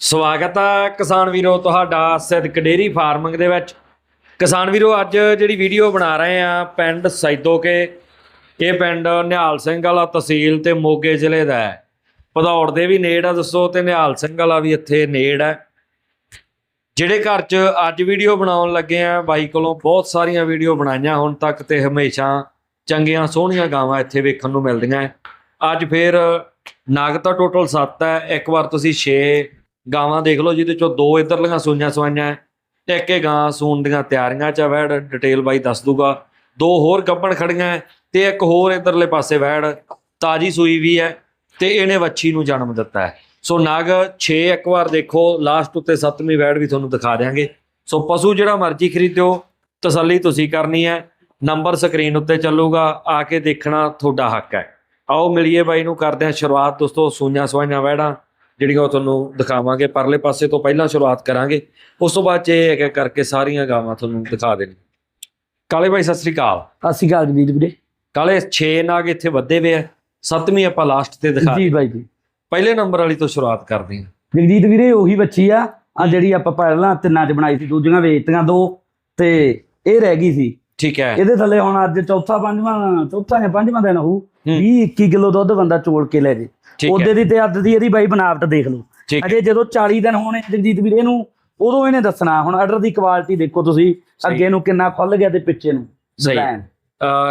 ਸਵਾਗਤ ਹੈ ਕਿਸਾਨ ਵੀਰੋ ਤੁਹਾਡਾ ਸਿੱਧਕ ਡੇਰੀ ਫਾਰਮਿੰਗ ਦੇ ਵਿੱਚ। ਕਿਸਾਨ ਵੀਰੋ, ਅੱਜ ਜਿਹੜੀ ਵੀਡੀਓ ਬਣਾ ਰਹੇ ਆ ਪਿੰਡ ਸੈਦੋਕੇ, ਇਹ ਪਿੰਡ ਨਿਹਾਲ ਸਿੰਘ ਵਾਲਾ ਤਹਿਸੀਲ ਤੇ ਮੋਗੇ ਜ਼ਿਲ੍ਹੇ ਦਾ ਹੈ। ਭਦੌੜ ਦੇ ਵੀ ਨੇੜ ਆ ਦੱਸੋ ਤੇ ਨਿਹਾਲ ਸਿੰਘ ਵਾਲਾ ਵੀ ਇੱਥੇ ਨੇੜ ਹੈ। ਜਿਹੜੇ ਘਰ 'ਚ ਅੱਜ ਵੀਡੀਓ ਬਣਾਉਣ ਲੱਗੇ ਆ, ਬਾਈ ਕੋਲੋਂ ਬਹੁਤ ਸਾਰੀਆਂ ਵੀਡੀਓ ਬਣਾਈਆਂ ਹੁਣ ਤੱਕ ਤੇ ਹਮੇਸ਼ਾ ਚੰਗੀਆਂ ਸੋਹਣੀਆਂ ਗਾਵਾਂ ਇੱਥੇ ਵੇਖਣ ਨੂੰ ਮਿਲਦੀਆਂ। ਹੈ। ਅੱਜ ਫੇਰ ਨਗ ਤਾਂ ਟੋਟਲ 7 ਹੈ, ਇੱਕ ਵਾਰ ਤੁਸੀਂ 6 ਗਾਵਾਂ ਦੇਖ ਲਓ ਜਿਹਦੇ ਚੋਂ ਦੋ ਇਧਰਲੀਆਂ ਸੂਈਆਂ ਸਵਾਈਆਂ ਹੈ। ਇੱਕ ਇਹ ਗਾਂ ਸੂਣ ਦੀਆਂ ਤਿਆਰੀਆਂ ਚ ਆ ਵੈੜ ਡਿਟੇਲ ਬਾਈ ਦੱਸ ਦੂਗਾ। ਦੋ ਹੋਰ ਗੱਬਣ ਖੜੀਆਂ ਹੈ ਤੇ ਇੱਕ ਹੋਰ ਇਧਰਲੇ ਪਾਸੇ ਵੈੜ, ਤਾਜੀ ਸੂਈ ਵੀ ਹੈ ਤੇ ਇਹਨੇ ਵੱਛੀ ਨੂੰ ਜਨਮ ਦਿੱਤਾ ਹੈ ਸੋ ਨਗ 6 ਇੱਕ ਵਾਰ ਦੇਖੋ ਲਾਸਟ ਉੱਤੇ 7ਵੀਂ ਵੈੜ ਵੀ ਤੁਹਾਨੂੰ ਦਿਖਾ ਦਿਆਂਗੇ। ਸੋ ਪਸ਼ੂ ਜਿਹੜਾ ਮਰਜ਼ੀ ਖਰੀਦਿਓ, ਤਸੱਲੀ ਤੁਸੀਂ ਕਰਨੀ ਹੈ ਨੰਬਰ ਸਕਰੀਨ ਉੱਤੇ ਚੱਲੂਗਾ, ਆ ਕੇ ਦੇਖਣਾ ਤੁਹਾਡਾ ਹੱਕ ਹੈ ਆਓ ਮਿਲੀਏ ਬਾਈ ਨੂੰ ਕਰਦੇ ਹਾਂ ਸ਼ੁਰੂਆਤ, ਦੋਸਤੋ, ਸੂਈਆਂ ਸਵਾਈਆਂ ਵੈੜਾਂ। ਜਿਹੜੀਆਂ ਉਹ ਤੁਹਾਨੂੰ ਦਿਖਾਵਾਂਗੇ ਪਰਲੇ ਪਾਸੇ ਤੋਂ ਪਹਿਲਾਂ ਸ਼ੁਰੂਆਤ ਕਰਾਂਗੇ। ਉਸ ਤੋਂ ਬਾਅਦ 'ਚ ਇਹ ਇੱਕ ਇੱਕ ਕਰਕੇ ਸਾਰੀਆਂ ਗਾਵਾਂ ਤੁਹਾਨੂੰ ਦਿਖਾ ਦੇਣੀ ਕਾਲੇ ਬਾਈ ਸਤਿ ਸ੍ਰੀ ਅਕਾਲ। ਸਤਿ ਸ਼੍ਰੀ ਅਕਾਲ ਜਮੀਤ ਵੀਰੇ। ਕਾਲੇ 6 ਨਾਗ ਇੱਥੇ ਵੱਧੇ ਵੇ ਆ। ਸੱਤਵੀਂ ਆਪਾਂ ਲਾਸਟ ਤੇ ਦਿਖਾ ਜੀ ਬਾਈ ਜੀ। ਪਹਿਲੇ ਨੰਬਰ ਵਾਲੀ ਤੋਂ ਸ਼ੁਰੂਆਤ ਕਰਦੇ ਹਾਂ। ਜਗਜੀਤ ਵੀਰੇ ਉਹੀ ਬੱਚੀ ਆ। ਆ ਜਿਹੜੀ ਆਪਾਂ ਪਹਿਲਾਂ ਤਿੰਨਾਂ ਚ ਬਣਾਈ ਸੀ ਦੂਜੀਆਂ ਵੇਚਤੀਆਂ ਦੋ ਤੇ ਇਹ ਰਹਿ ਗਈ ਸੀ। ਠੀਕ ਹੈ। ਇਹਦੇ ਥੱਲੇ ਹੁਣ ਅੱਜ ਚੌਥਾ ਪੰਜਵਾਂ ਚੌਥਾ ਜਾਂ ਪੰਜਵਾਂ ਦਿਨ ਹੋਊ ਹੂੰ। 20 21 ਕਿਲੋ ਦੁੱਧ ਬੰਦਾ ਚੋਲ ਕੇ ਲੈ ਜੇ। ਉਹਦੇ ਹੈ। ਦੀ ਤੇ ਅੱਧ ਦੀ ਇਹਦੀ ਬਾਈ ਬਨਾਵਟ ਦੇਖ ਲਓ। ਹੈ। ਅਜੇ ਜਦੋਂ 40 ਦਿਨ ਹੋਣੇ ਜਗਜੀਤ ਵੀਰੇ ਨੂੰ ਉਦੋਂ ਇਹਨੇ ਦੱਸਣਾ। ਹੁਣ ਆਰਡਰ ਦੀ ਕੁਆਲਿਟੀ ਦੇਖੋ ਤੁਸੀਂ। ਅੱਗੇ ਨੂੰ ਕਿੰਨਾ ਖੁੱਲ ਗਿਆ ਤੇ ਪਿੱਛੇ ਨੂੰ। ਸਹੀ।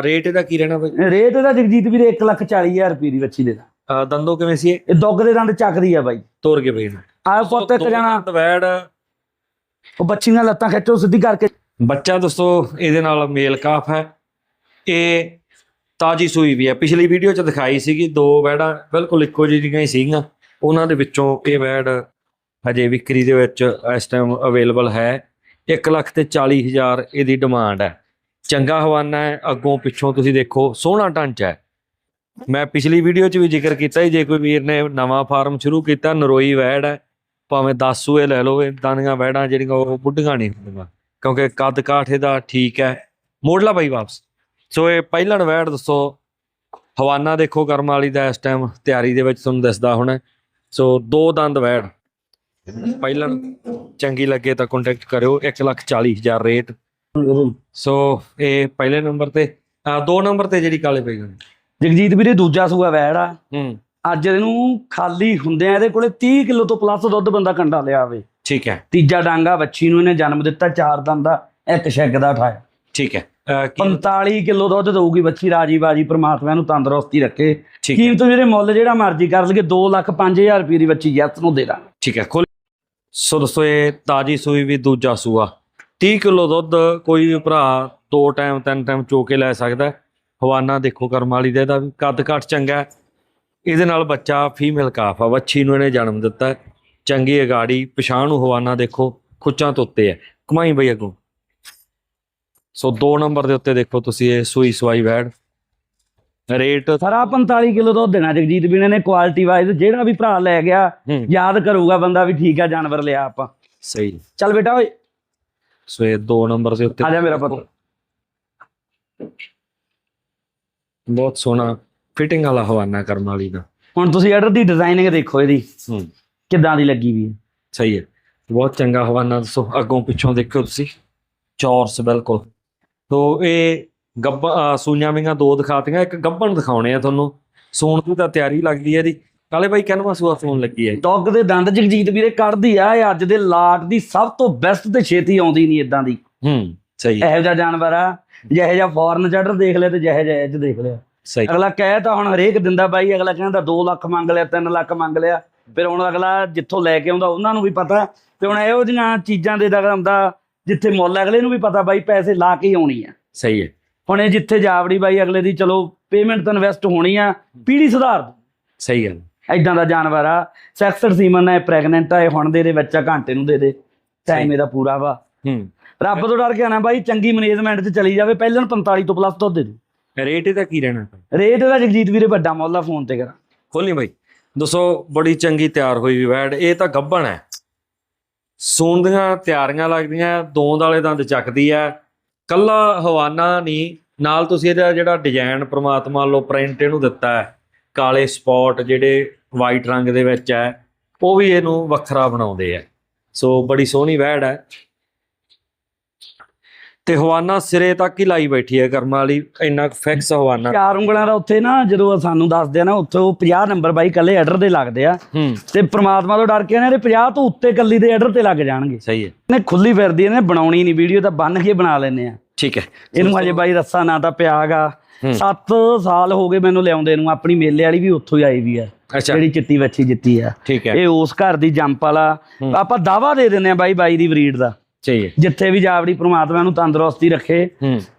ਰੇਟ ਇਹਦਾ ਕੀ ਰਹਿਣਾ ਬਾਈ? ਰੇਟ ਇਹਦਾ ਜਗਜੀਤ ਵੀਰੇ 140000 ਰੁਪਏ ਦੀ ਬੱਚੀ ਦੇ ਦਾ। ਦੰਦੋ ਕਿਵੇਂ ਸੀ ਇਹ? ਦੁੱਗ ਦੇ ਦੰਦ ਚੱਕਦੀ ਆ ਬਾਈ। ਤੋਰ ਕੇ ਬਈ ਆਹ ਪੁੱਤ ਇੱਕ ਜਣਾ। ਵੈੜ। ਉਹ ਬੱਚੀ ਦੀਆਂ ਲੱਤਾਂ ਖਿੱਚੋ ਸਿੱਧੀ ਕਰਕੇ। ਬੱਚਾ ਦੋਸਤੋ ਇਹਦੇ ਨਾਲ ਮੇਲ ਕਾਫ ਹੈ। ਇਹ ਤਾਜੀ ਸੂਈ ਵੀ ਹੈ। ਪਿਛਲੀ ਵੀਡੀਓ 'ਚ ਦਿਖਾਈ ਸੀਗੀ, ਦੋ ਵੈੜਾਂ ਬਿਲਕੁਲ ਇੱਕੋ ਜਿਹੀਆਂ ਹੀ ਸੀਗੀਆਂ। ਉਹਨਾਂ ਦੇ ਵਿੱਚੋਂ ਇਹ ਵੈੜ ਹਜੇ ਵਿਕਰੀ ਦੇ ਵਿੱਚ ਇਸ ਟਾਈਮ ਅਵੇਲੇਬਲ ਹੈ। 1 ਲੱਖ ਤੇ 40 ਹਜ਼ਾਰ ਇਹਦੀ ਡਿਮਾਂਡ ਹੈ। ਚੰਗਾ ਹਵਾਨਾ ਹੈ। ਅੱਗੋਂ ਪਿੱਛੋਂ ਤੁਸੀਂ ਦੇਖੋ, ਸੋਹਣਾ ਢਾਂਚਾ ਹੈ। ਮੈਂ ਪਿਛਲੀ ਵੀਡੀਓ 'ਚ ਵੀ ਜ਼ਿਕਰ ਕੀਤਾ ਸੀ, ਜੇ ਕੋਈ ਵੀਰ ਨੇ ਨਵਾਂ ਫਾਰਮ ਸ਼ੁਰੂ ਕੀਤਾ, ਨਰੋਈ ਵੈੜ ਹੈ। ਭਾਵੇਂ 10 ਸੂਏ ਲੈ ਲਓ, ਇਹ ਦਾਨੀਆਂ ਵੈੜਾਂ ਜਿਹੜੀਆਂ ਉਹ ਬੁੱਢੀਆਂ ਨਹੀਂ ਹੁੰਦੀਆਂ। ਕਿਉਂਕਿ ਕੱਦ ਕਾਠ ਇਹਦਾ ਠੀਕ ਹੈ। ਮੋੜਲਾ ਬਾਈ ਵਾਪਸ। ਸੋ ਇਹ ਪਹਿਲਣ ਵੈੜ ਦੱਸੋ। ਹਵਾਨਾ ਦੇਖੋ ਕਰਮ ਵਾਲੀ ਦਾ ਇਸ ਟਾਈਮ ਤਿਆਰੀ ਦੇ ਵਿੱਚ ਤੁਹਾਨੂੰ ਦਿਸਦਾ ਹੋਣਾ। ਸੋ ਦੋ ਦੰਦ ਵੈੜ। ਪਹਿਲਣ ਚੰਗੀ ਲੱਗੇ ਤਾਂ ਕੰਟੈਕਟ ਕਰਿਓ। 140000 ਰੇਟ ਸੋ ਇਹ ਪਹਿਲੇ ਨੰਬਰ ਤੇ ਆ ਦੋ ਨੰਬਰ ਤੇ ਜਿਹੜੀ ਕਾਲੇ ਪਈ ਜਗਜੀਤ ਵੀਰੇ ਦੂਜਾ ਸੂਆ ਵੈੜ ਆ। ਹੂੰ। ਅੱਜ ਇਹਨੂੰ ਖਾਲੀ ਹੁੰਦਿਆਂ ਇਹਦੇ ਕੋਲੇ 30 ਕਿਲੋ ਤੋਂ ਪਲੱਸ ਦੁੱਧ ਬੰਦਾ ਕੰਡਾ ਲਿਆ ਵੇ ਠੀਕ ਹੈ। ਤੀਜਾ ਡਾਂਗਾ ਬੱਚੀ ਨੂੰ ਇਹਨੇ ਜਨਮ ਦਿੱਤਾ ਚਾਰ ਦੰਦ ਦਾ ਇੱਕ ਛੱਗ ਦਾ ਉਠਾਇਆ ਠੀਕ ਹੈ। ਅਹ, ਕੀ- 45 ਕਿਲੋ ਦੁੱਧ ਦਊਗੀ ਬੱਚੀ ਰਾਜੀ ਬਾਜੀ ਪ੍ਰਮਾਤਮਾ ਨੂੰ ਤੰਦਰੁਸਤੀ ਰੱਖੇ। ਕੀਮਤ ਵੀਰੇ ਮੁੱਲ ਜਿਹੜਾ ਮਰਜ਼ੀ ਕਰ ਲਈਏ 2 ਲੱਖ 5000 ਰੁਪਏ ਦੀ ਬੱਚੀ ਯੈਸ ਨੂੰ ਦੇ ਦਾਂ ਠੀਕ ਹੈ ਖੋਲ ਸੋ ਦੋਸਤੋ ਇਹ ਤਾਜੀ ਸੂਈ ਵੀ ਦੂਜਾ ਸੂਆ। 30 ਕਿਲੋ ਦੁੱਧ ਕੋਈ ਵੀ ਭਰਾ ਦੋ ਟਾਈਮ ਤਿੰਨ ਟਾਈਮ ਚੋ ਕੇ ਲੈ ਸਕਦਾ। ਹਵਾਨਾ ਦੇਖੋ ਕਰਮ ਵਾਲੀ ਦਾ ਇਹਦਾ ਵੀ ਕੱਦ ਕੱਟ ਚੰਗਾ ਹੈ। ਇਹਦੇ ਨਾਲ ਬੱਚਾ ਫੀਮੇਲ ਕਾਫ ਆ ਵੱਛੀ ਨੂੰ ਇਹਨੇ ਜਨਮ ਦਿੱਤਾ। ਚੰਗੀ ਅਗਾੜੀ ਪਛਾਣ ਨੂੰ ਹਵਾਨਾ ਦੇਖੋ ਖੁੱਚਾਂ ਤੋਂ ਉੱਤੇ ਹੈ। ਕਮਾਈ ਬਈ ਅੱਗੋਂ। ਸੋ ਦੋ ਨੰਬਰ ਦੇ ਉੱਤੇ ਦੇਖੋ ਤੁਸੀਂ ਇਹ ਸੂਈ ਸਵਾਈ ਵੈੜ। ਰੇਟ ਸਾਰਾ 45 ਕਿਲੋ ਦੁੱਧ ਦੇਣਾ ਜਗਜੀਤ ਵੀਰੇ ਨੇ ਕੁਆਲਿਟੀ ਵਾਈਜ਼ ਜਿਹੜਾ ਵੀ ਭਰਾ ਲੈ ਗਿਆ ਯਾਦ ਕਰੂਗਾ ਬੰਦਾ ਵੀ ਠੀਕ ਆ ਜਾਨਵਰ ਲਿਆ ਆਪਾਂ। ਸਹੀ। ਚੱਲ ਬੇਟਾ ਓਏ। ਸੋ ਇਹ ਦੋ ਨੰਬਰ ਦੇ ਉੱਤੇ ਆ ਜਾ ਮੇਰਾ ਪੁੱਤ। ਬਹੁਤ ਸੋਹਣਾ ਫਿਟਿੰਗ ਵਾਲਾ ਹਵਾਨਾ ਕਰਮ ਵਾਲੀ ਦਾ। ਹੁਣ ਤੁਸੀਂ ਆਰਡਰ ਦੀ ਡਿਜ਼ਾਈਨਿੰਗ ਦੇਖੋ ਇਹਦੀ। ਹੂੰ। ਕਿੱਦਾਂ ਦੀ ਲੱਗੀ ਵੀ ਹੈ? ਸਹੀ ਹੈ। ਬਹੁਤ ਚੰਗਾ ਹਵਾਨਾ ਦੱਸੋ। ਅੱਗੋਂ ਪਿੱਛੋਂ ਦੇਖਿਓ ਤੁਸੀਂ। ਚੌਰਸ ਬਿਲਕੁਲ। ਤੋ ਇਹ ਗੱਬਾ ਸੂਈਆਂ ਮੀਆਂ ਦੋ ਦਿਖਾਤੀਆਂ। ਇੱਕ ਗੱਬਣ ਦਿਖਾਉਣੇ ਆ ਤੁਹਾਨੂੰ। ਸੂਣ ਦੀ ਤਾਂ ਤਿਆਰੀ ਲੱਗਦੀ ਹੈ ਇਹਦੀ। ਕਾਲੇ ਬਾਈ ਕਹਿੰਦਾ ਸੂਆ ਸੂਣ ਲੱਗੀ ਹੈ? ਡੌਗ ਦੇ ਦੰਦ ਜਗਜੀਤ ਵੀਰੇ ਕੱਢਦੀ ਆ। ਇਹ ਅੱਜ ਦੇ ਲਾਟ ਦੀ ਸਭ ਤੋਂ ਬੈਸਟ ਤੇ ਛੇਤੀ ਆਉਂਦੀ ਨਹੀਂ ਇਦਾਂ ਦੀ। ਹੂੰ ਸਹੀ ਇਹੋ ਜਿਹਾ ਜਾਨਵਰ ਆ। ਜਿਹੋ ਜਿਹਾ ਫੋਰਨ ਚਾਰਟਰ ਦੇਖ ਲਿਆ ਤੇ ਜਿਹੋ ਜਿਹਾ ਇਹ 'ਚ ਦੇਖ ਲਿਆ। ਸਹੀ। ਅਗਲਾ ਕਹਿ ਤਾਂ ਹੁਣ ਹਰੇਕ ਦਿੰਦਾ ਬਾਈ। ਅਗਲਾ ਕਹਿੰਦਾ 2 ਲੱਖ ਮੰਗ ਲਿਆ 3 ਲੱਖ ਮੰਗ ਲਿਆ। ਫਿਰ ਹੁਣ ਅਗਲਾ ਜਿੱਥੋਂ ਲੈ ਕੇ ਆਉਂਦਾ ਉਹਨਾਂ ਨੂੰ ਵੀ ਪਤਾ ਤੇ ਹੁਣ ਇਹੋ ਜਿਹੀਆਂ ਚੀਜ਼ਾਂ ਦੇ ਦਾ ਹੁੰਦਾ ਜਿੱਥੇ ਮੁੱਲ ਅਗਲੇ ਨੂੰ ਵੀ ਪਤਾ ਬਾਈ ਪੈਸੇ ਲਾ ਕੇ ਹੀ ਆਉਣੀ ਆ। ਸਹੀ ਹੈ। ਹੁਣ ਇਹ ਜਿੱਥੇ ਜਾਵੜੀ ਬਾਈ ਅਗਲੇ ਦੀ ਚਲੋ ਪੇਮੈਂਟ ਤਾਂ ਇਨਵੈਸਟ ਹੋਣੀ ਆ ਪੀੜੀ ਸੁਧਾਰ ਦੂ। ਸਹੀ ਹੈ ਐਦਾਂ ਦਾ ਜਾਨਵਰ ਆ ਸੈਕਸਰ ਸੀਮਨ ਹੈ ਪ੍ਰੈਗਨੈਂਟ ਆ ਇਹ ਹੁਣ ਦੇ ਦੇ ਬੱਚਾ ਘੰਟੇ ਨੂੰ ਦੇ ਦੇ ਟਾਈਮ ਇਹਦਾ ਪੂਰਾ ਵਾ। ਹੂੰ। ਰੱਬ ਤੋਂ ਡਰ ਕੇ ਆਣਾ ਬਾਈ ਚੰਗੀ ਮੈਨੇਜਮੈਂਟ 'ਚ ਚਲੀ ਜਾਵੇ ਪਹਿਲਾਂ ਨੂੰ 45 ਤੋਂ ਪਲੱਸ ਦੁੱਧ ਦੇ ਦੂ ਰੇਟ ਇਹਦਾ ਕੀ ਰਹਿਣਾ? ਰੇਟ ਇਹਦਾ ਜਗਜੀਤ ਵੀਰੇ ਵੱਡਾ ਮੁੱਲ ਆ ਫੋਨ ਤੇ ਕਰਾਂ। ਖੋਲੀ ਬਾਈ। ਦੱਸੋ, ਬੜੀ ਚੰਗੀ ਤਿਆਰ ਹੋਈ ਵੀ ਵੈੜ, ਇਹ ਤਾਂ ਗੱਭਣ ਹੈ। ਸੂਣ ਦੀਆਂ ਤਿਆਰੀਆਂ ਲੱਗਦੀਆਂ ਦੋਂਦ ਵਾਲੇ ਦੰਦ ਚੱਕਦੀ ਹੈ। ਕੱਲਾ ਹਵਾਨਾ ਨਹੀਂ, ਨਾਲ ਤੁਸੀਂ ਇਹਦਾ ਜਿਹੜਾ ਡਿਜ਼ਾਈਨ ਪ੍ਰਮਾਤਮਾ ਵੱਲੋਂ ਪ੍ਰਿੰਟ ਇਹਨੂੰ ਦਿੱਤਾ ਹੈ। ਕਾਲੇ ਸਪੌਟ ਜਿਹੜੇ ਵਾਈਟ ਰੰਗ ਦੇ ਵਿੱਚ ਹੈ, ਉਹ ਵੀ ਇਹਨੂੰ ਵੱਖਰਾ ਬਣਾਉਂਦੇ ਆ ਸੋ ਬੜੀ ਸੋਹਣੀ ਵੈੜ ਹੈ। ਤੇ ਹਵਾਨਾ ਸਿਰੇ ਤੱਕ ਹੀ ਲਾਈ ਬੈਠੀ ਹੈ ਕਰਮਾਂ ਵਾਲੀ ਇੰਨਾ ਫਿਕਸ ਹਵਾਨਾ। ਚਾਰ ਉਂਗਲਾਂ ਦਾ ਉੱਥੇ ਨਾ ਜਦੋਂ ਸਾਨੂੰ ਦੱਸਦੇ ਆ ਨਾ ਉੱਥੇ ਉਹ 50 ਨੰਬਰ ਬਾਈ ਕੱਲੇ ਆਰਡਰ ਦੇ ਲੱਗਦੇ ਆ। ਤੇ ਪ੍ਰਮਾਤਮਾ ਤੋਂ ਡਰ ਕੇ ਨੇ 50 ਤੋਂ ਉੱਤੇ ਕੱਲੀ ਦੇ ਆਰਡਰ ਤੇ ਲੱਗ ਜਾਣਗੇ। ਸਹੀ ਹੈ। ਨੇ ਖੁੱਲੀ ਫਿਰਦੀ ਇਹਨੇ ਬਣਾਉਣੀ ਨਹੀਂ ਵੀਡੀਓ ਤਾਂ ਬੰਨ ਕੇ ਬਣਾ ਲੈਨੇ ਆ। ਠੀਕ ਹੈ। ਇਹਨੂੰ ਹਜੇ ਬਾਈ ਰੱਸਾ ਨਾ ਤਾਂ ਪਿਆਗਾ ਹੂੰ। 7 ਸਾਲ ਹੋ ਗਏ ਮੈਨੂੰ ਲਿਆਉਂਦੇ ਨੂੰ ਆਪਣੀ ਮੇਲੇ ਵਾਲੀ ਵੀ ਉੱਥੋਂ ਹੀ ਆਈ ਵੀ ਆ। ਜਿਹੜੀ ਚਿੱਟੀ ਵੱਛੀ ਜਿੱਤੀ ਆ। ਇਹ ਉਸ ਘਰ ਦੀ ਜੰਪ ਵਾਲਾ। ਆਪਾਂ ਦਾਵਾ ਦੇ ਦਿੰਨੇ ਆ ਬਾਈ ਬਾਈ ਦੀ ਬਰੀਡ ਦਾ। ਚਾਹੀਏ ਜਿੱਥੇ ਵੀ ਜਾਵੜੀ ਪ੍ਰਮਾਤਮਾ ਨੂੰ ਤੰਦਰੁਸਤੀ ਰੱਖੇ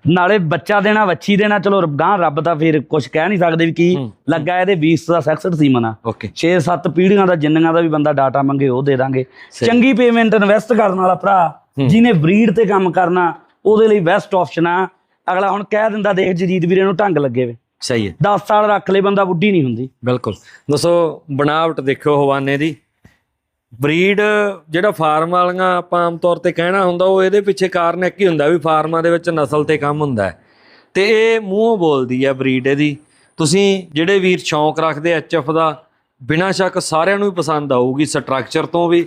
ਨਾਲੇ ਬੱਚਾ ਦੇਣਾ ਵੱਛੀ ਦੇਣਾ ਚਲੋ ਗਾਂ ਰੱਬ ਦਾ ਫਿਰ ਕੁਝ ਕਹਿ ਨਹੀਂ ਸਕਦੇ ਵੀ ਕੀ। ਲੱਗਾ ਇਹਦੇ 20 ਦਾ ਸੈਕਸਡ ਸੀਮਨ ਆ ਓਕੇ 6-7 ਪੀੜ੍ਹੀਆਂ ਦਾ ਜਿੰਨੀਆਂ ਦਾ ਵੀ ਬੰਦਾ ਡਾਟਾ ਮੰਗੇ ਉਹ ਦੇ ਦਾਂਗੇ। ਚੰਗੀ ਪੇਮੈਂਟ ਇਨਵੈਸਟ ਕਰਨ ਵਾਲਾ ਭਰਾ। ਜਿਹਨੇ ਬਰੀਡ ਤੇ ਕੰਮ ਕਰਨਾ ਉਹਦੇ ਲਈ ਬੈਸਟ ਆਪਸ਼ਨ ਆ। ਅਗਲਾ ਹੁਣ ਕਹਿ ਦਿੰਦਾ ਦੇਖ ਜਜੀਤ ਵੀਰੇ ਨੂੰ ਢੰਗ ਲੱਗੇ ਵੇ। ਸਹੀ ਹੈ। 10 ਸਾਲ ਰੱਖ ਲੈ ਬੰਦਾ ਬੁੱਢੀ ਨਹੀਂ ਹੁੰਦੀ। ਬਿਲਕੁਲ। ਦੱਸੋ ਬਣਾਵਟ ਦੇਖਿਓ ਹਵਾਨੇ ਦੀ। ਬਰੀਡ ਜਿਹੜਾ ਫਾਰਮ ਵਾਲੀਆਂ ਆਪਾਂ ਆਮ ਤੌਰ ਤੇ ਕਹਿਣਾ ਹੁੰਦਾ, ਉਹ ਇਹਦੇ ਪਿੱਛੇ ਕਾਰਨ ਇੱਕ ਹੀ ਹੁੰਦਾ ਵੀ ਫਾਰਮਾਂ ਦੇ ਵਿੱਚ ਨਸਲ ਤੇ ਕੰਮ ਹੁੰਦਾ ਹੈ। ਤੇ ਇਹ ਮੂੰਹੋਂ ਬੋਲਦੀ ਹੈ ਬਰੀਡ ਇਹਦੀ। ਤੁਸੀਂ ਜਿਹੜੇ ਵੀਰ ਸ਼ੌਂਕ ਰੱਖਦੇ ਐਚਐਫ ਦਾ, ਬਿਨਾਂ ਸ਼ੱਕ ਸਾਰਿਆਂ ਨੂੰ ਹੀ ਪਸੰਦ ਆਊਗੀ ਸਟਰਕਚਰ ਤੋਂ ਵੀ।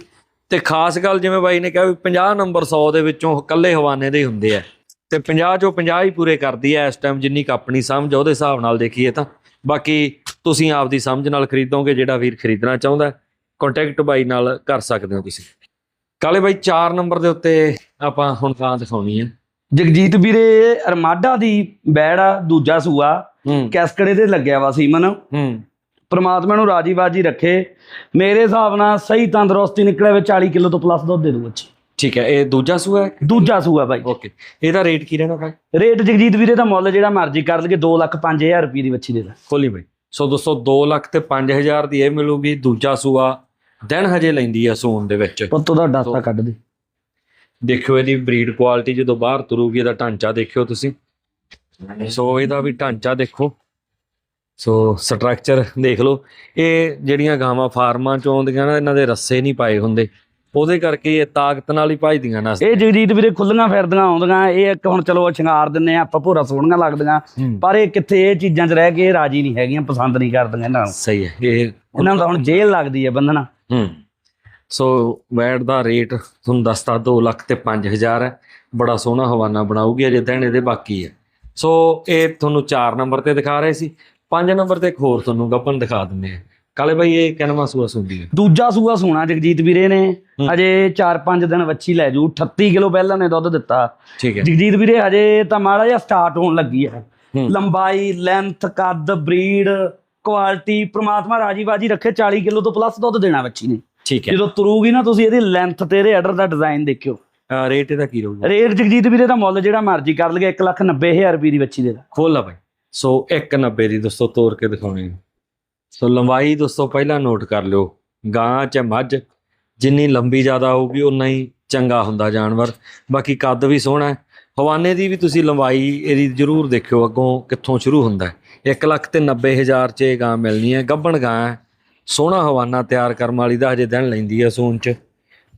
ਤੇ ਖਾਸ ਗੱਲ ਜਿਵੇਂ ਬਾਈ ਨੇ ਕਿਹਾ ਵੀ 50 ਨੰਬਰ 100 ਦੇ ਵਿੱਚੋਂ ਇਕੱਲੇ ਹਵਾਨੇ ਦੇ ਹੀ ਹੁੰਦੇ ਆ। ਤੇ 50 ਚੋਂ 50 ਹੀ ਪੂਰੇ ਕਰਦੀ ਹੈ ਇਸ ਟਾਈਮ ਜਿੰਨੀ ਕੁ ਆਪਣੀ ਸਮਝ ਉਹਦੇ ਹਿਸਾਬ ਨਾਲ ਦੇਖੀਏ ਤਾਂ। ਬਾਕੀ ਤੁਸੀਂ ਆਪਦੀ ਸਮਝ ਨਾਲ ਖਰੀਦੋਗੇ ਜਿਹੜਾ ਵੀਰ ਖਰੀਦਣਾ ਚਾਹੁੰਦਾ ਕੰਟੈਕਟ ਬਾਈ ਨਾਲ ਕਰ ਸਕਦੇ ਹੋ ਤੁਸੀਂ। ਕਾਲੇ ਬਾਈ 4 ਨੰਬਰ ਦੇ ਉੱਤੇ ਆਪਾਂ ਹੁਣ ਕਾਂ ਦਿਖਾਉਣੀ ਹੈ। ਜਗਜੀਤ ਵੀਰੇ ਅਰਮਾਡਾ ਦੀ ਬੈੜ ਆ ਦੂਜਾ ਸੂਆ। ਕੈਸਕੜੇ ਤੇ ਲੱਗਿਆ ਵਾ ਸੀਮਨ। ਪ੍ਰਮਾਤਮਾ ਨੂੰ ਰਾਜੀ ਬਾਜੀ ਰੱਖੇ। ਮੇਰੇ ਹਿਸਾਬ ਨਾਲ ਸਹੀ ਤੰਦਰੁਸਤੀ ਨਿਕਲੇ ਵੇ 40 ਕਿਲੋ ਤੋਂ ਪਲੱਸ ਦੁੱਧ ਦੇ ਦੂ ਬੱਚੀ। ਠੀਕ ਹੈ ਇਹ ਦੂਜਾ ਸੂਆ ਹੈ? ਦੂਜਾ ਸੂਆ ਬਾਈ। ਓਕੇ। ਇਹਦਾ ਰੇਟ ਕੀ ਰਹਿਣਾ ਬਾਈ? ਰੇਟ ਜਗਜੀਤ ਵੀਰੇ ਦਾ ਮੁੱਲ ਜਿਹੜਾ ਮਰਜ਼ੀ ਕਰ ਲਈਏ 2 ਲੱਖ 5000 ਰੁਪਏ ਦੀ ਬੱਚੀ ਦੇ ਦਾ। ਖੋਲੀ ਬਾਈ। ਸੋ ਦੋਸਤੋ 2 ਲੱਖ ਤੇ 5000 ਦੀ ਇਹ ਮਿਲੂਗੀ ਦੂਜਾ ਸੂਆ। ਦਿਨ ਹਜੇ ਲੈਂਦੀ ਆ ਸੂਨ ਦੇ ਵਿੱਚ। ਪੁੱਤੋ ਦਾ ਡਾਸਾ ਕੱਢ ਦੇ। ਦੇਖਿਓ ਇਹਦੀ ਬਰੀਡ ਕੁਆਲਿਟੀ ਜਦੋਂ ਬਾਹਰ ਤੁਰੂਗੀ ਇਹਦਾ ਢਾਂਚਾ ਦੇਖਿਓ ਤੁਸੀਂ। ਸੋ ਇਹਦਾ ਵੀ ਢਾਂਚਾ ਦੇਖੋ। ਸੋ ਸਟਰਕਚਰ ਦੇਖ ਲਓ। ਇਹ ਜਿਹੜੀਆਂ ਗਾਵਾਂ ਫਾਰਮਾਂ ਚੋਂ ਆਉਂਦੀਆਂ ਨਾ ਇਹਨਾਂ ਦੇ ਰੱਸੇ ਨਹੀਂ ਪਾਏ ਹੁੰਦੇ। ਉਹਦੇ ਕਰਕੇ ਇਹ ਤਾਕਤ ਨਾਲ ਹੀ ਭਜਦੀਆਂ ਨਾ। ਇਹ ਜਗਜੀਤ ਵੀਰੇ ਖੁੱਲੀਆਂ ਫਿਰਦੀਆਂ ਆਉਂਦੀਆਂ। ਇਹ ਇੱਕ ਹੁਣ ਚਲੋ ਸ਼ਿੰਗਾਰ ਦਿੰਨੇ ਆ ਆਪਾਂ ਭੋਰਾ ਸੋਹਣੀਆਂ ਲੱਗਦੀਆਂ। ਪਰ ਇਹ ਕਿੱਥੇ ਇਹ ਚੀਜ਼ਾਂ 'ਚ ਰਹਿ ਕੇ ਰਾਜੀ ਨਹੀਂ ਹੈਗੀਆਂ ਪਸੰਦ ਨਹੀਂ ਕਰਦੀਆਂ ਇਹਨਾਂ ਨੂੰ। ਸਹੀ ਹੈ ਇਹ ਇਹਨਾਂ ਨੂੰ ਤਾਂ ਹੁਣ ਜੇਲ੍ਹ ਲੱਗਦੀ ਹੈ ਬੰਧਨਾ ਹੂੰ। ਸੋ ਵੈਟ ਦਾ ਰੇਟ ਤੁਹਾਨੂੰ ਦੱਸਤਾ 2 ਲੱਖ ਤੇ 5000 ਹੈ। ਬੜਾ ਸੋਹਣਾ ਹਵਾਨਾ ਬਣਾਉਗੀ ਅਜੇ ਦਿਨ ਇਹਦੇ ਬਾਕੀ ਹੈ। ਸੋ ਇਹ ਤੁਹਾਨੂੰ 4 ਨੰਬਰ ਤੇ ਦਿਖਾ ਰਹੇ ਸੀ। 5 ਨੰਬਰ ਤੇ ਇੱਕ ਹੋਰ ਤੁਹਾਨੂੰ ਗੱਪਨ ਦਿਖਾ ਦਿੰਦੇ ਆ ਕਾਲੇ ਭਾਈ ਇਹ ਕਿੰਨਵਾਂ ਸੂਆ ਸੁੰਦੀ ਹੈ? ਦੂਜਾ ਸੂਆ ਸੋਣਾ ਜਗਜੀਤ ਵੀਰੇ ਨੇ। ਹਜੇ 4-5 ਦਿਨ ਵੱਛੀ ਲੈ ਜੂ। 38 ਕਿਲੋ ਪਹਿਲਾਂ ਨੇ ਦੁੱਧ ਦਿੱਤਾ। ਠੀਕ ਹੈ। ਜਗਜੀਤ ਵੀਰੇ ਹਜੇ ਤਾਂ ਮਾੜਾ ਜਿਹਾ ਸਟਾਰਟ ਹੋਣ ਲੱਗੀ ਹੈ। ਹੂੰ। ਲੰਬਾਈ ਲੈਂਥ ਕੱਦ ਬਰੀਡ ਕੁਆਲਿਟੀ ਪ੍ਰਮਾਤਮਾ ਰਾਜੀ ਬਾਜੀ ਰੱਖੇ 40 ਕਿਲੋ ਤੋਂ ਪਲੱਸ ਦੁੱਧ ਦੇਣਾ ਬੱਚੀ ਨੇ। ਠੀਕ ਹੈ। ਜਦੋਂ ਤੁਰੂਗੀ ਨਾ ਤੁਸੀਂ ਇਹਦੀ ਲੈਂਥ ਤੇ ਇਹਦੇ ਆਰਡਰ ਦਾ ਡਿਜ਼ਾਈਨ ਦੇਖਿਓ। ਰੇਟ ਇਹਦਾ ਕੀ ਰਹੂਗਾ? ਰੇਟ ਜਗਜੀਤ ਵੀਰੇ ਦਾ ਮੁੱਲ ਜਿਹੜਾ ਮਰਜ਼ੀ ਕਰ ਲਈਏ 190000 ਰੁਪਏ ਦੀ ਬੱਚੀ ਦੇ ਦਾ। ਖੋਲ ਲਾ ਭਾਈ ਸੋ 190 ਦੀ ਦੋਸਤੋ ਤੋੜ ਕੇ ਦਿਖਾਉਣੀ। ਸੋ ਲੰਬਾਈ ਦੋਸਤੋ ਪਹਿਲਾਂ ਨੋਟ ਕਰ ਲਿਓ। ਗਾਂ ਚ ਮੱਝ ਜਿੰਨੀ ਲੰਬੀ ਜ਼ਿਆਦਾ ਹੋਊਗੀ ਉਨਾ ਹੀ ਚੰਗਾ ਹੁੰਦਾ ਜਾਨਵਰ। ਬਾਕੀ ਕੱਦ ਵੀ ਸੋਹਣਾ ਹੈ। ਹਵਾਨੇ ਦੀ ਵੀ ਤੁਸੀਂ ਲੰਬਾਈ ਇਹਦੀ ਜ਼ਰੂਰ ਦੇਖਿਓ ਅੱਗੋਂ ਕਿੱਥੋਂ ਸ਼ੁਰੂ ਹੁੰਦਾ ਹੈ। 1 ਲੱਖ ਤੇ 90 ਹਜ਼ਾਰ ਚ ਇਹ ਗਾਂ ਮਿਲਣੀ ਹੈ। ਗੱਬਣ ਗਾਂ ਹੈ। ਸੋਹਣਾ ਹਵਾਨਾ ਤਿਆਰ ਕਰਨ ਵਾਲੀ ਦਾ ਹਜੇ ਦਿਨ ਲੈਂਦੀ ਹੈ ਸੂਨ ਚ।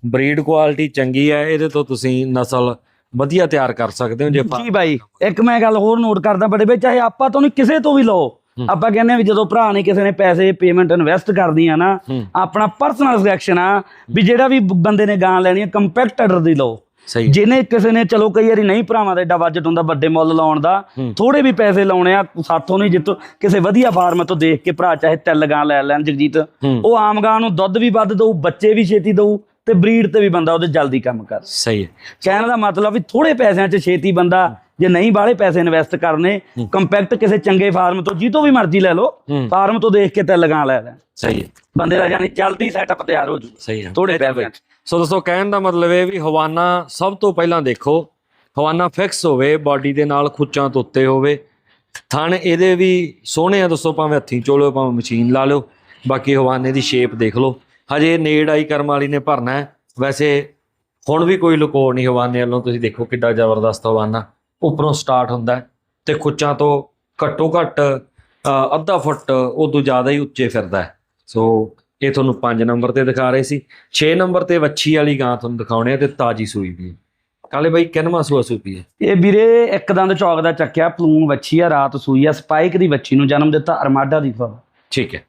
ਬਰੀਡ ਕੁਆਲਿਟੀ ਚੰਗੀ ਹੈ। ਇਹਦੇ ਤੋਂ ਤੁਸੀਂ ਨਸਲ ਵਧੀਆ ਤਿਆਰ ਕਰ ਸਕਦੇ ਹੋ ਜੇ ਜੀ ਬਾਈ ਇੱਕ ਮੈਂ ਗੱਲ ਹੋਰ ਨੋਟ ਕਰਦਾ ਬੜੇ ਵਿੱਚ ਚਾਹੇ ਆਪਾਂ ਤੋਂ ਨਹੀਂ ਕਿਸੇ ਤੋਂ ਵੀ ਲਓ। ਆਪਾਂ ਕਹਿੰਦੇ ਆ ਵੀ ਜਦੋਂ ਭਰਾ ਨੇ ਕਿਸੇ ਨੇ ਪੈਸੇ ਪੇਮੈਂਟ ਇਨਵੈਸਟ ਕਰਦੀ ਆ ਨਾ ਆਪਣਾ ਪਰਸਨਲ ਸਿਲੈਕਸ਼ਨ ਆ ਵੀ ਜਿਹੜਾ ਵੀ ਬੰਦੇ ਨੇ ਗਾਂ ਲੈਣੀ ਹੈ ਕੰਪੈਕਟ ਆਰਡਰ ਦੀ ਲਓ। ਜਿਹਨੇ ਕਿਸੇ ਨੇ ਚਲੋ ਕਈ ਵਾਰੀ ਨਹੀਂ ਭਰਾਵਾਂ ਦਾ ਏਡਾ ਬਜਟ ਹੁੰਦਾ ਵੱਡੇ ਮੁੱਲ ਲਾਉਣ ਦਾ। ਥੋੜੇ ਵੀ ਪੈਸੇ ਲਾਉਣੇ ਆ ਸਾਥੋਂ ਨਹੀਂ ਜਿੱਤੋਂ ਕਿਸੇ ਵਧੀਆ ਫਾਰਮ ਤੋਂ ਦੇਖ ਕੇ ਭਰਾ ਚਾਹੇ ਤਿੱਲ ਗਾਂ ਲੈ ਲੈਣ ਜਗਜੀਤ ਉਹ ਆਮ ਗਾਂ ਨੂੰ ਦੁੱਧ ਵੀ ਵੱਧ ਦਊ ਬੱਚੇ ਵੀ ਛੇਤੀ ਦਊ ਤੇ ਬਰੀਡ ਤੇ ਵੀ ਬੰਦਾ ਉਹਦੇ ਜਲਦੀ ਕੰਮ ਕਰ। ਸਹੀ ਹੈ। ਕਹਿਣ ਦਾ ਮਤਲਬ ਵੀ ਥੋੜੇ ਪੈਸਿਆਂ 'ਚ ਛੇਤੀ ਬੰਦਾ ਜੇ ਨਹੀਂ ਬਾਹਲੇ ਪੈਸੇ ਇਨਵੈਸਟ ਕਰਨੇ। ਕੰਪੈਕਟ ਕਿਸੇ ਚੰਗੇ ਫਾਰਮ ਤੋਂ ਜਿੱਤੋਂ ਵੀ ਮਰਜ਼ੀ ਲੈ ਲਓ ਫਾਰਮ ਤੋਂ ਦੇਖ ਕੇ ਤੇ ਲਗਾ ਲੈ ਲੈ ਸਹੀ ਹੈ। ਬੰਦੇ ਦਾ ਯਾਨੀ ਜਲਦੀ ਸੈਟਅਪ ਤਿਆਰ ਹੋ ਜੂ ਸਹੀ ਹੈ। ਥੋੜੇ ਪੈਸਿਆਂ 'ਚ। ਸੋ ਦੋਸਤੋ, ਕਹਿਣ ਦਾ ਮਤਲਬ ਇਹ ਵੀ ਹਵਾਨਾ ਸਭ ਤੋਂ ਪਹਿਲਾਂ ਦੇਖੋ, ਹਵਾਨਾ ਫਿਕਸ ਹੋਵੇ ਬਾਡੀ ਦੇ ਨਾਲ ਖੁੱਚਾਂ ਤੋਂ ਉੱਤੇ ਹੋਵੇ, ਥਣ ਇਹਦੇ ਵੀ ਸੋਹਣੇ ਆ ਦੋਸਤੋ, ਭਾਵੇਂ ਹੱਥੀਂ ਚੋਲੋ, ਭਾਵੇਂ ਮਸ਼ੀਨ ਲਾ ਲਓ, ਬਾਕੀ ਹਵਾਨੇ ਦੀ ਸ਼ੇਪ ਦੇਖ ਲਓ। ਹਜੇ ਨੇੜ ਆਈ ਕਰਮ ਵਾਲੀ ਨੇ ਭਰਨਾ ਵੈਸੇ ਹੁਣ ਵੀ ਕੋਈ ਲੁਕੋੜ ਨਹੀਂ ਹਵਾਨੇ ਵੱਲੋਂ, ਤੁਸੀਂ ਦੇਖੋ ਕਿੱਡਾ ਜ਼ਬਰਦਸਤ ਹਵਾਨਾ ਉੱਪਰੋਂ ਸਟਾਰਟ ਹੁੰਦਾ ਹੈ ਤੇ ਖੁੱਚਾਂ ਤੋਂ ਘੱਟੋ ਘੱਟ ਅੱਧਾ ਫੁੱਟ ਉਦੋਂ ਜ਼ਿਆਦਾ ਹੀ ਉੱਚੇ ਫਿਰਦਾ ਸੋ ਇਹ ਤੁਹਾਨੂੰ 5 ਨੰਬਰ ਤੇ ਦਿਖਾ ਰਹੇ ਸੀ। 6 ਨੰਬਰ ਤੇ ਵੱਛੀ ਵਾਲੀ ਗਾਂ ਤੁਹਾਨੂੰ ਦਿਖਾਉਣੇ ਆ ਤੇ ਤਾਜੀ ਸੂਈ ਵੀ ਹੈ। ਕਾਲੇ ਬਾਈ ਕਿੰਨਵਾਂ ਸੂਆ ਸੂਪੀ ਹੈ? ਇਹ ਵੀਰੇ ਇੱਕ ਦੰਦ ਚੌਕ ਦਾ ਚੱਕਿਆ ਪਲੂਨ ਵੱਛੀ ਆ ਰਾਤ ਸੂਈ ਆ ਸਪਾਈਕ ਦੀ ਵੱਛੀ ਨੂੰ ਜਨਮ ਦਿੱਤਾ ਅਰਮਾਡਾ ਦੀ ਫਰ ਠੀਕ ਹੈ।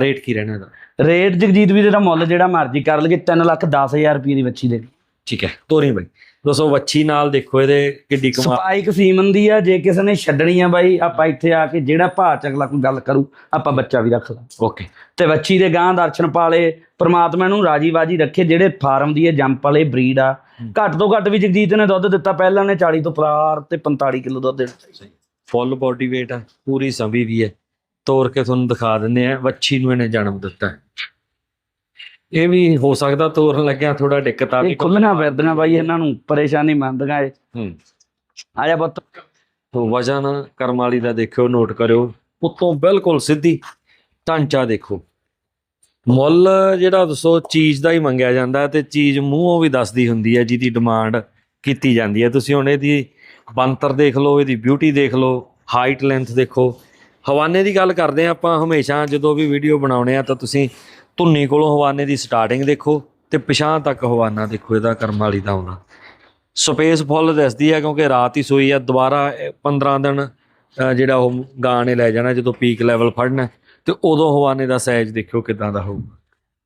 ਰੇਟ ਕੀ ਰਹਿਣਾ ਇਹਦਾ? ਰੇਟ ਜਗਜੀਤ ਵੀਰੇ ਦਾ ਮੁੱਲ ਜਿਹੜਾ ਮਰਜ਼ੀ ਕਰ ਲਈਏ 3 ਲੱਖ 10000 ਰੁਪਏ ਦੀ ਵੱਛੀ ਦੇ। ਠੀਕ ਹੈ ਤੋਰੀ ਬਾਈ। ਦੋਸਤੋ ਵੱਛੀ ਨਾਲ ਦੇਖੋ ਇਹਦੇ ਕਿੱਡੀ ਕਮਾਲ ਸਪਾਈਕ ਸੀਮਨ ਦੀ ਆ ਜੇ ਕਿਸੇ ਨੇ ਛੱਡਣੀ ਆ ਬਾਈ ਆਪਾਂ ਇੱਥੇ ਆ ਕੇ ਜਿਹੜਾ ਭਾਅ ਚ ਅਗਲਾ ਕੋਈ ਗੱਲ ਕਰੂ ਆਪਾਂ ਬੱਚਾ ਵੀ ਰੱਖ ਲਾਂ ਓਕੇ। ਤੇ ਵੱਛੀ ਦੇ ਗਾਂ ਦਰਸ਼ਨ ਪਾਲੇ ਪ੍ਰਮਾਤਮਾ ਨੂੰ ਰਾਜੀ ਬਾਜੀ ਰੱਖੇ ਜਿਹੜੇ ਫਾਰਮ ਦੀ ਇਹ ਜੰਪ ਵਾਲੇ ਬਰੀਡ ਆ ਘੱਟ ਤੋਂ ਘੱਟ ਵੀ ਜਗਜੀਤ ਨੇ ਦੁੱਧ ਦਿੱਤਾ ਪਹਿਲਾਂ ਨੇ 40 ਤੋਂ ਪਲਾਰ ਤੇ 45 ਕਿਲੋ ਦੁੱਧ ਦਿੱਤਾ ਫੁੱਲ ਬੋਡੀ weight ਆ ਪੂਰੀ ਸੰਭੀ ਵੀ ਹੈ। ਤੋੜ ਕੇ ਤੁਹਾਨੂੰ ਦਿਖਾ ਦਿੰਦੇ ਆ ਵੱਛੀ ਨੂੰ ਇਹਨੇ ਜਨਮ ਦਿੱਤਾ। ਇਹ ਵੀ ਹੋ ਸਕਦਾ ਤੋਰਨ ਲੱਗਿਆ ਥੋੜਾ ਦਿੱਕਤ ਆ ਇਹ ਖੁੱਲੀਆਂ ਫਿਰਦੀਆਂ ਬਾਈ ਇਹਨਾਂ ਨੂੰ ਪਰੇਸ਼ਾਨੀ ਮੰਨਦੀਆਂ ਇਹ। ਹੂੰ। ਆ ਜਾ ਪੁੱਤ। ਵਜਨ ਕਰਮ ਵਾਲੀ ਦਾ ਦੇਖਿਓ ਨੋਟ ਕਰਿਓ। ਉੱਤੋਂ ਬਿਲਕੁਲ ਸਿੱਧੀ ਢਾਂਚਾ ਦੇਖੋ। ਮੁੱਲ ਜਿਹੜਾ ਦੱਸੋ ਚੀਜ਼ ਦਾ ਹੀ ਮੰਗਿਆ ਜਾਂਦਾ ਤੇ ਚੀਜ਼ ਮੂੰਹੋਂ ਵੀ ਦੱਸਦੀ ਹੁੰਦੀ ਹੈ ਜਿਹਦੀ ਡਿਮਾਂਡ ਕੀਤੀ ਜਾਂਦੀ ਹੈ। ਤੁਸੀਂ ਹੁਣ ਇਹਦੀ ਬੰਤਰ ਦੇਖ ਲਓ ਇਹਦੀ ਬਿਊਟੀ ਦੇਖ ਲਓ ਹਾਈਟ ਲੈਂਥ ਦੇਖੋ। ਹਵਾਨੇ ਦੀ ਗੱਲ ਕਰਦੇ ਹਾਂ ਆਪਾਂ ਹਮੇਸ਼ਾ ਜਦੋਂ ਵੀ ਵੀਡੀਓ ਬਣਾਉਣੇ ਆ ਤਾਂ ਤੁਸੀਂ ਧੁੰਨੀ ਕੋਲੋਂ ਹਵਾਨੇ ਦੀ ਸਟਾਰਟਿੰਗ ਦੇਖੋ ਤੇ ਪਿਛਾਂ ਤੱਕ ਹਵਾਨਾ ਦੇਖੋ ਇਹਦਾ ਕਰਮ ਵਾਲੀ ਦਾ ਆਉਂਦਾ। ਸਪੇਸ ਫੁੱਲ ਦਿਸਦੀ ਹੈ ਕਿਉਂਕਿ ਰਾਤ ਹੀ ਸੋਈ ਆ ਦੁਬਾਰਾ ਇਹ 15 ਦਿਨ ਜਿਹੜਾ ਉਹ ਗਾਂ ਨੇ ਲੈ ਜਾਣਾ ਜਦੋਂ ਪੀਕ ਲੈਵਲ ਫੜਨਾ ਤੇ ਉਦੋਂ ਹਵਾਨੇ ਦਾ ਸਾਈਜ਼ ਦੇਖਿਓ ਕਿਦਾਂ ਦਾ ਹੋਊਗਾ।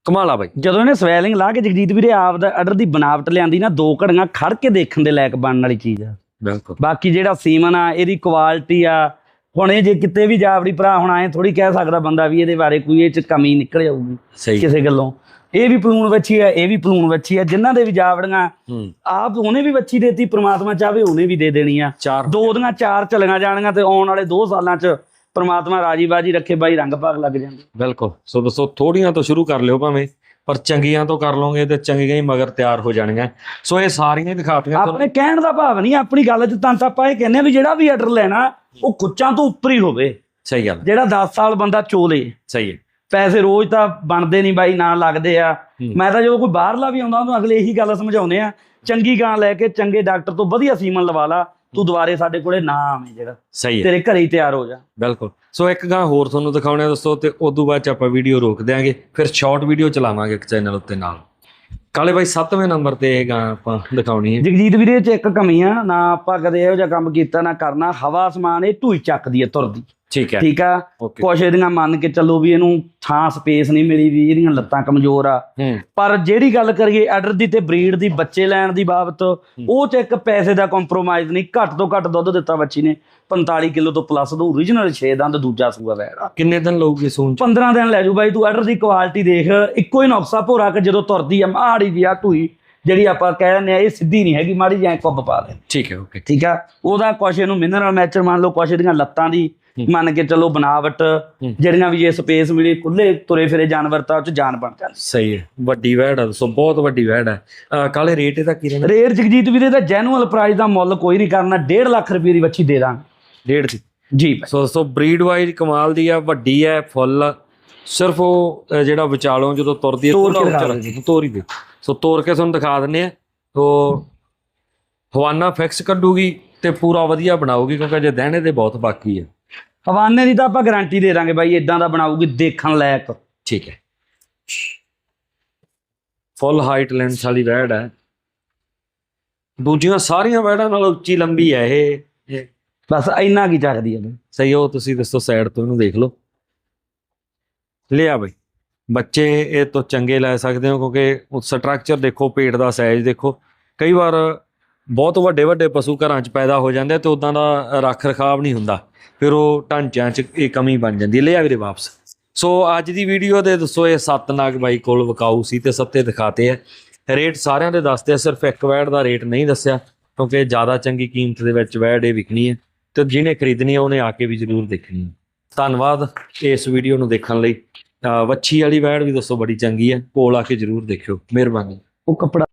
ਕਮਾਲਾ ਬਾਈ। ਜਦੋਂ ਇਹਨੇ ਸਵੈਲਿੰਗ ਲਾ ਕੇ ਜਗਜੀਤ ਵੀਰੇ ਆਪ ਦਾ ਆਰਡਰ ਦੀ ਬਨਾਵਟ ਲਿਆਂਦੀ ਨਾ ਦੋ ਘੜੀਆਂ ਖੜ ਕੇ ਦੇਖਣ ਦੇ ਲਾਇਕ ਬਣਨ ਵਾਲੀ ਚੀਜ਼ ਆ। ਬਿਲਕੁਲ। ਬਾਕੀ ਜਿਹੜਾ ਸੀਮਨ ਆ ਇਹਦੀ ਕੁਆਲਿਟੀ ਆ ਹੁਣ ਇਹ ਜੇ ਕਿਤੇ ਵੀ ਜਾਵੜੀ ਭਰਾ ਹੁਣ ਐ ਥੋੜੀ ਕਹਿ ਸਕਦਾ ਬੰਦਾ ਵੀ ਇਹਦੇ ਬਾਰੇ ਕੋਈ ਇਹ ਚ ਕਮੀ ਨਿਕਲ ਜਾਊਗੀ ਕਿਸੇ ਗੱਲੋਂ। ਇਹ ਵੀ ਪਲੂਣ ਵੱਛੀ ਆ ਇਹ ਵੀ ਪਲੂਣ ਵੱਛੀ ਆ ਜਿਨ੍ਹਾਂ ਦੇ ਵੀ ਜਾਵੜੀਆਂ ਹੂੰ। ਆਪ ਉਹਨੇ ਵੀ ਵੱਛੀ ਦੇਤੀ ਪ੍ਰਮਾਤਮਾ ਚਾਹਵੇ ਉਹਨੇ ਵੀ ਦੇ ਦੇਣੀ ਆ। ਦੋ ਦੀਆਂ ਚਾਰ ਚਲੀਆਂ ਜਾਣੀਆਂ ਤੇ ਆਉਣ ਵਾਲੇ 2 ਸਾਲਾਂ ਚ ਪ੍ਰਮਾਤਮਾ ਰਾਜੀ ਬਾਜੀ ਰੱਖੇ ਬਾਈ ਰੰਗ ਭਾਗ ਲੱਗ ਜਾਂਦੇ। ਬਿਲਕੁਲ। ਸੋ ਦੱਸੋ ਥੋੜੀਆਂ ਤੋਂ ਸ਼ੁਰੂ ਕਰ ਲਿਓ ਭਾਵੇਂ। ਪਰ ਚੰਗੀਆਂ ਤੋਂ ਕਰ ਲਓਗੇ ਤੇ ਚੰਗੀਆਂ ਹੀ ਮਗਰ ਤਿਆਰ ਹੋ ਜਾਣਗੀਆਂ ਸੋ ਇਹ ਸਾਰੀਆਂ ਹੀ ਦਿਖਾਤੀਆਂ ਤੁਹਾਨੂੰ। ਆਪਣੇ ਕਹਿਣ ਦਾ ਭਾਵ ਨਹੀਂ ਆਪਣੀ ਗੱਲ ਚ ਤਾਂ ਆਪਾਂ ਇਹ ਕਹਿੰਦੇ ਵੀ ਜਿਹੜਾ ਵੀ ਆਰਡਰ ਲੈਣਾ ਉਹ ਕੁੱਚਾਂ ਤੋਂ ਉੱਪਰ ਹੀ ਹੋਵੇ। ਸਹੀ ਗੱਲ। ਜਿਹੜਾ 10 ਸਾਲ ਬੰਦਾ ਚੋਲੇ। ਸਹੀ ਹੈ। ਪੈਸੇ ਰੋਜ਼ ਤਾਂ ਬਣਦੇ ਨਹੀਂ ਬਾਈ ਨਾ ਲੱਗਦੇ ਆ। ਮੈਂ ਤਾਂ ਜਦੋਂ ਕੋਈ ਬਾਹਰਲਾ ਵੀ ਆਉਂਦਾ ਉਹਨੂੰ ਅਗਲੇ ਇਹੀ ਗੱਲ ਸਮਝਾਉਂਦੇ ਆ ਚੰਗੀ ਗਾਂ ਲੈ ਕੇ ਚੰਗੇ ਡਾਕਟਰ ਤੋਂ ਵਧੀਆ ਸੀਮਨ ਲਵਾ ਲਾ। ਤੂੰ ਦੁਬਾਰੇ ਸਾਡੇ ਕੋਲੇ ਨਾ ਆਵੇਂ ਜਿਹੜਾ ਸਹੀ ਹੈ। ਤੇਰੇ ਘਰੇ ਹੀ ਤਿਆਰ ਹੋ ਜਾ। ਬਿਲਕੁਲ। ਸੋ ਇੱਕ ਗਾਂ ਹੋਰ ਤੁਹਾਨੂੰ ਦਿਖਾਉਣੇ ਆ ਦੋਸਤੋ ਤੇ ਉਦੋਂ ਬਾਅਦ ਚ ਆਪਾਂ ਵੀਡੀਓ ਰੋਕ ਦਿਆਂਗੇ ਫਿਰ ਸ਼ਾਰਟ ਵੀਡੀਓ ਚਲਾਵਾਂਗੇ ਇੱਕ ਚੈਨਲ ਉੱਤੇ ਨਾਲ। ਕਾਲੇ ਬਾਈ 7ਵੇਂ ਨੰਬਰ ਤੇ ਇਹ ਗਾਂ ਆਪਾਂ ਦਿਖਾਉਣੀ ਹੈ। ਜਗਜੀਤ ਵੀਰੇ ਚ ਇੱਕ ਕਮੀ ਆ ਨਾ ਆਪਾਂ ਕਦੇ ਇਹੋ ਜਿਹਾ ਕੰਮ ਕੀਤਾ ਨਾ ਕਰਨਾ। ਹਵਾ ਸਮਾਨ ਇਹ ਢੂਈ ਚੱਕਦੀ ਹੈ ਤੁਰਦੀ। ਠੀਕ ਹੈ। ਠੀਕ ਆ? ਕੁਛ ਇਹਦੀਆਂ ਮੰਨ ਕੇ ਚੱਲੋ ਵੀ ਇਹਨੂੰ ਥਾਂ ਸਪੇਸ ਨਹੀਂ ਮਿਲੀ ਵੀ ਇਹਦੀਆਂ ਲੱਤਾਂ ਕਮਜ਼ੋਰ ਆ। ਪਰ ਜਿਹੜੀ ਗੱਲ ਕਰੀਏ ਆਰਡਰ ਦੀ ਤੇ ਬਰੀਡ ਦੀ ਬੱਚੇ ਲੈਣ ਦੀ ਬਾਬਤ ਉਹ ਚ ਇੱਕ ਪੈਸੇ ਦਾ ਕੰਪਰੋਮਾਈਜ਼ ਨਹੀਂ ਘੱਟ ਤੋਂ ਘੱਟ ਦੁੱਧ ਦਿੱਤਾ ਬੱਚੀ ਨੇ। 45 ਕਿਲੋ ਤੋਂ ਪਲੱਸ ਦਾ origignal 6 ਦੰਦ ਦੂਜਾ ਸੂਆ ਵੈੜਾ ਕਿੰਨੇ ਦਿਨ ਲਊਗੀ ਸੂਣ ਚ? 15 ਦਿਨ ਲੈ ਜੂ ਬਾਈ ਤੂੰ ਆਰਡਰ ਦੀ ਕੁਆਲਿਟੀ ਦੇਖ ਇੱਕੋ ਹੀ ਨੁਕਸਾ ਭੋਰਾ ਕਿ ਜਦੋਂ ਤੁਰਦੀ ਆ ਮਾੜੀ ਜੀ ਆ ਢੂਈ ਜਿਹੜੀ ਆਪਾਂ ਕਹਿ ਦਿੰਦੇ ਆ ਇਹ ਸਿੱਧੀ ਨਹੀਂ ਹੈਗੀ ਮਾੜੀ ਜਿਹੀ ਐਂ ਕੁੱਬ ਪਾ ਦੇ। ਠੀਕ ਹੈ ਓਕੇ। ਠੀਕ ਆ? ਉਹਦਾ ਕੁਛ ਇਹਨੂੰ ਮਿਨਰਲ ਮੈਚਰ ਮੰਨ ਲਓ ਕੁਛ ਇਹਦੀਆਂ ਲੱਤਾਂ ਦੀ ਮੰਨ ਕੇ ਚੱਲੋ ਬਨਾਵਟ ਜਿਹੜੀਆਂ ਵੀ ਜੇ ਸਪੇਸ ਮਿਲੀ ਖੁੱਲੇ ਤੁਰੇ ਫਿਰੇ ਜਾਨਵਰ ਤਾਂ ਉਹ ਚ ਜਾਨ ਬਣ ਜਾਂਦੀ। ਸਹੀ ਹੈ ਵੱਡੀ ਵਹਿੜ ਆ ਸੋ ਬਹੁਤ ਵੱਡੀ ਵਹਿੜ ਹੈ ਕਾਲੇ ਰੇਟ ਇਹਦਾ ਕੀ ਰਹਿਣਾ ਰੇਟ ਜਗਜੀਤ ਵੀਰੇ ਦਾ ਜੈਨੂਅਲ ਪ੍ਰਾਈਸ ਦਾ ਮੁੱਲ ਕੋਈ ਨਹੀਂ ਕਰਨਾ 1.5 ਲੱਖ ਰੁਪਏ ਦੀ ਵੱਛੀ ਦੇ ਦਾਂਗੇ। ਡੇਢ ਦੀ? ਜੀ। ਸੋ ਸੋ ਬਰੀਡ ਵਾਈਜ਼ ਕਮਾਲ ਦੀ ਆ ਵੱਡੀ ਹੈ ਫੁੱਲ ਸਿਰਫ ਉਹ ਜਿਹੜਾ ਵਿਚਾਲੋਂ ਜਦੋਂ ਤੁਰਦੀ ਹੈ ਤੋਰ ਤੋਰ ਹੀ ਦੇ ਸੋ ਤੋਰ ਕੇ ਤੁਹਾਨੂੰ ਦਿਖਾ ਦਿੰਨੇ ਆ ਸੋ ਹਵਾਨਾ ਫਿਕਸ ਕੱਢੂਗੀ ਤੇ ਪੂਰਾ ਵਧੀਆ ਬਣਾਊਗੀ ਕਿਉਂਕਿ ਅਜੇ ਦਹਿਣੇ ਦੇ ਬਹੁਤ ਬਾਕੀ ਹੈ ਹਵਾਨੇ ਦੀ ਤਾਂ ਆਪਾਂ ਗਾਰੰਟੀ ਦੇ ਦਾਂਗੇ ਬਾਈ ਇਦਾਂ ਦਾ ਬਣਾਊਗੀ ਦੇਖਣ ਲਾਇਕ। ਠੀਕ ਹੈ। ਫੁੱਲ ਹਾਈਟ ਲੈਂਥ ਵਾਲੀ ਵੈੜ ਹੈ। ਦੂਜੀਆਂ ਸਾਰੀਆਂ ਵੈੜਾਂ ਨਾਲੋਂ ਉੱਚੀ ਲੰਬੀ ਹੈ ਇਹ। ਬਸ ਇੰਨਾ ਕੀ ਚੱਕਦੀ ਹੈ ਬਈ। ਸਹੀ ਉਹ ਤੁਸੀਂ ਦੱਸੋ ਸਾਈਡ ਤੋਂ ਇਹਨੂੰ ਦੇਖ ਲਓ। ਲਿਆ ਬਈ। ਬੱਚੇ ਇਹ ਤੋਂ ਚੰਗੇ ਲੈ ਸਕਦੇ ਹੋ ਕਿਉਂਕਿ ਉਹ ਸਟਰਕਚਰ ਦੇਖੋ ਪੇਟ ਦਾ ਸਾਈਜ਼ ਦੇਖੋ। ਕਈ ਵਾਰ ਬਹੁਤ ਵੱਡੇ ਵੱਡੇ ਪਸ਼ੂ ਘਰਾਂ 'ਚ ਪੈਦਾ ਹੋ ਜਾਂਦੇ ਆ ਤੇ ਉਦਾਂ ਦਾ ਰੱਖ ਰਖਾਵ ਨਹੀਂ ਹੁੰਦਾ। ਫਿਰ ਉਹ ਢਾਂਚਿਆਂ 'ਚ ਇਹ ਕਮੀ ਬਣ ਜਾਂਦੀ ਹੈ। ਲਿਆ ਵੀਰੇ ਵਾਪਸ। ਸੋ ਅੱਜ ਦੀ ਵੀਡੀਓ ਦੇ ਦੱਸੋ ਇਹ ਸੱਤ ਨਾਗ ਬਾਈ ਕੋਲ ਵਿਕਾਊ ਸੀ ਤੇ ਸੱਤੇ ਦਿਖਾਤੇ ਆ। ਰੇਟ ਸਾਰਿਆਂ ਦੇ ਦੱਸਦੇ ਆ, ਸਿਰਫ ਇੱਕ ਵੈੜ ਦਾ ਰੇਟ ਨਹੀਂ ਦੱਸਿਆ, ਕਿਉਂਕਿ ਜ਼ਿਆਦਾ ਚੰਗੀ ਕੀਮਤ ਦੇ ਵਿੱਚ ਵੈੜ ਇਹ ਵਿਕਣੀ ਹੈ ਤੇ ਜਿਹਨੇ ਖਰੀਦਣੀ ਹੈ ਉਹਨੇ ਆ ਕੇ ਵੀ ਜ਼ਰੂਰ ਦੇਖਣੀ ਹੈ। ਧੰਨਵਾਦ ਇਸ ਵੀਡੀਓ ਨੂੰ ਦੇਖਣ ਲਈ। ਵੱਛੀ ਵਾਲੀ ਵੈੜ ਵੀ ਦੱਸੋ, ਬੜੀ ਚੰਗੀ ਹੈ। ਕੋਲ ਆ ਕੇ ਜ਼ਰੂਰ ਦੇਖਿਓ। ਮਿਹਰਬਾਨੀ। ਉਹ ਕੱਪੜਾ